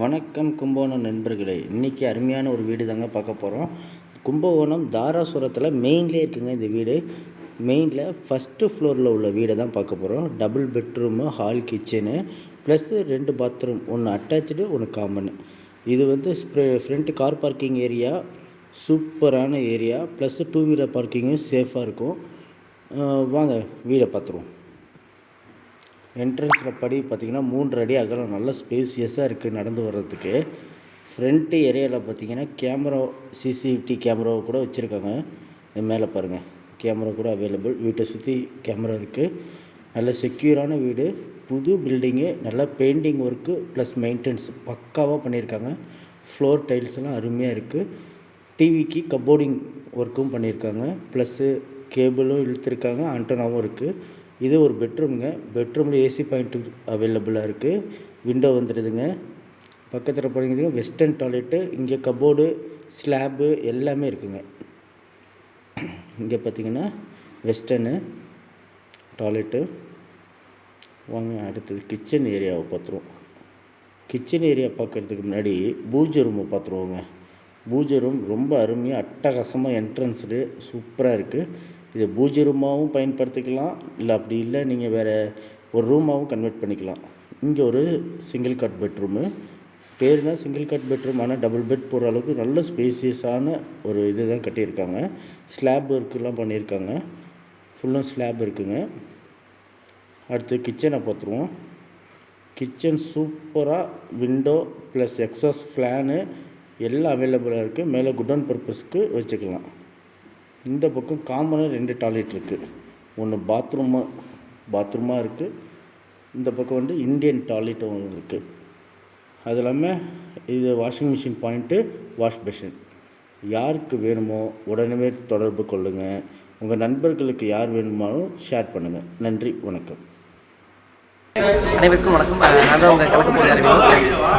வணக்கம் கும்பகோணம் நண்பர்களே. இன்றைக்கி அருமையான ஒரு வீடு தாங்க பார்க்க போகிறோம் கும்பகோணம் தாராசுரத்தில் மெயின்லேயே இருக்குங்க இந்த வீடு. மெயினில் ஃபஸ்ட்டு ஃப்ளோரில் உள்ள வீடை தான் பார்க்க போகிறோம் double bedroom hall kitchen plus ரெண்டு பாத்ரூம் ஒன்று அட்டாச்சு ஒன்று காமன் இது வந்து ஃப்ரண்ட் கார் பார்க்கிங் ஏரியா சூப்பரான ஏரியா ப்ளஸ்ஸு டூ வீலர் பார்க்கிங்கும் சேஃபாக இருக்கும் வாங்க வீடை பார்த்துருவோம். என்ட்ரன்ஸில் படி பார்த்தீங்கன்னா மூன்று அடி அகலம் நல்ல ஸ்பேசியஸாக இருக்குது நடந்து வர்றதுக்கு. ஃப்ரண்ட்டு ஏரியாவில் பார்த்திங்கன்னா கேமரா சிசிடிவி கேமராவை கூட வச்சுருக்காங்க. மேலே பாருங்கள் கேமரா கூட அவைலபிள் வீட்டை சுற்றி கேமரா இருக்குது நல்ல செக்யூரான வீடு. புது பில்டிங்கு நல்லா பெயிண்டிங் ஒர்க்கு ப்ளஸ் மெயின்டெனன்ஸ் பக்காவாக பண்ணியிருக்காங்க. ஃப்ளோர் டைல்ஸ்லாம் அருமையாக இருக்குது டிவிக்கு கப்போர்டிங் ஒர்க்கும் பண்ணியிருக்காங்க. ப்ளஸ்ஸு கேபிளும் இழுத்துருக்காங்க. ஆண்டனாவும் இருக்குது இது ஒரு பெட்ரூம்ங்க. பெட்ரூமில் ஏசி பாயிண்ட் அவைலபிளாக இருக்குது விண்டோ வந்துடுதுங்க. பக்கத்தில் பார்த்தீங்கன்னா வெஸ்டர்ன் டாய்லெட்டு இங்கே கபோர்டு ஸ்லாப்பு எல்லாமே இருக்குங்க. இங்கே பார்த்தீங்கன்னா வெஸ்டர்னு டாய்லெட்டு. வாங்க அடுத்தது கிச்சன் ஏரியாவை பார்த்துருவோம் கிச்சன் ஏரியா பார்க்குறதுக்கு முன்னாடி பூஜை ரூமை பார்த்துருவோங்க பூஜை ரூம் ரொம்ப அருமையாக அட்டகாசமாக என்ட்ரன்ஸு சூப்பராக இருக்குது இது பூஜை ரூமாகவும் பயன்படுத்திக்கலாம். இல்லை அப்படி இல்லை நீங்கள் வேறு ஒரு ரூமாகவும் கன்வெர்ட் பண்ணிக்கலாம். இங்கே ஒரு சிங்கிள் காட் பெட்ரூமு பேருனா சிங்கிள் காட் பெட்ரூம் ஆனால் டபுள் பெட் போடுற அளவுக்கு நல்ல ஸ்பேசியஸான ஒரு இது தான் கட்டியிருக்காங்க. ஸ்லாப் ஒர்க்குலாம் பண்ணியிருக்காங்க. ஃபுல்லும் ஸ்லாப் இருக்குங்க. அடுத்து கிச்சனை பார்த்துருவோம். கிச்சன் சூப்பராக விண்டோ ப்ளஸ் எக்ஸாஸ் ஃபேனு எல்லாம் அவைலபிளாக இருக்குது மேலே குடோன் பர்பஸ்க்கு வச்சுக்கலாம். இந்த பக்கம் காமனாக ரெண்டு டாய்லெட் இருக்குது ஒன்று பாத்ரூமாக பாத்ரூமாக இருக்குது இந்த பக்கம் வந்து இந்தியன் டாய்லெட்டும் இருக்குது அது இல்லாமல் இது washing machine point wash basin யாருக்கு வேணுமோ உடனே தொடர்பு கொள்ளுங்கள் உங்கள் நண்பர்களுக்கு யார் வேணுமாலும் ஷேர் பண்ணுங்கள் நன்றி வணக்கம். அனைவருக்கும் வணக்கம். நான் தான் உங்கள் கலக்க போகிற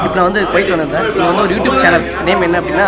இப்போ நான் வந்து குவைத் வந்தேன் சார். இது வந்து ஒரு யூடியூப் சேனல். நேம் என்ன அப்படின்னா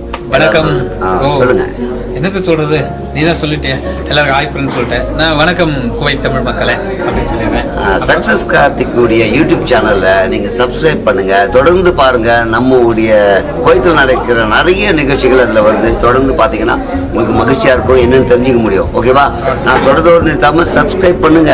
வணக்கம். சொல்லுங்க. என்னத்த சொல்றது? நீ தான் சொல்லிட்டே. எல்லாருக்கும் ஹாய் ஃப்ரெண்ட்ஸ் சொல்லிட்டேன் நான் வணக்கம் குவைத் தமிழ் மக்களே அப்படின்னு சொல்லிடுறேன். சக்சஸ் கார்த்திக்குடைய யூடியூப் சேனல்ல நீங்க சப்ஸ்கிரைப் பண்ணுங்க. தொடர்ந்து பாருங்க. நம்மளுடைய கோயத்தில் நடக்கிற நிறைய நிகழ்ச்சிகள் அதுல வருது. தொடர்ந்து பாத்தீங்கன்னா உங்களுக்கு மகிழ்ச்சியா இருக்கும். என்னன்னு தெரிஞ்சுக்க முடியும். ஓகேவா நான் சொல்றதோடு நிறுத்தாம சப்ஸ்கிரைப் பண்ணுங்க.